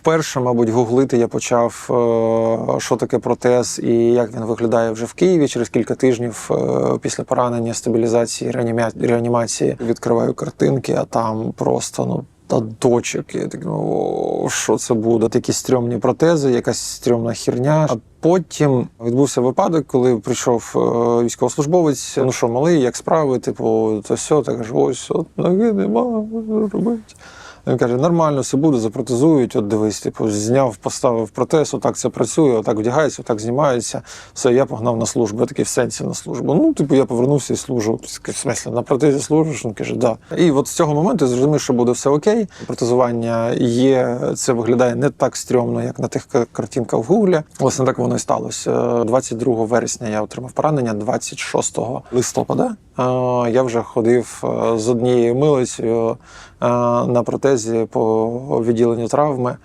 вперше, мабуть, гуглити я почав, е, що таке протез і як він виглядає вже в Києві через кілька тижнів е, після поранення, стабілізації, реанімації. Відкриваю картинки, а там просто ну. Та дочок, я так ну, що це буде? Такі стрьомні протези, якась стрьомна херня. А потім відбувся випадок, коли прийшов е, військовослужбовець. Ну що, малий, як справи? Типу, то все, так кажу, ось от ноги нема, робити. Він каже, нормально, все буде, запротезують. От дивись, типу, зняв, поставив протез, отак це працює, отак вдягається, отак знімається. Все, я погнав на службу. Я такий в сенсі на службу. Ну, типу, я повернувся і служу. В смислі, на протезі служиш? Він каже, да. І от з цього моменту я зрозумів, що буде все окей. Протезування є, це виглядає не так стрьомно, як на тих картинках в Гуглі. Власне, так воно і сталося. Е, 22 вересня я отримав поранення, 26 листопада. Я вже ходив е, з однією милицею е, на протезі по відділенню травми.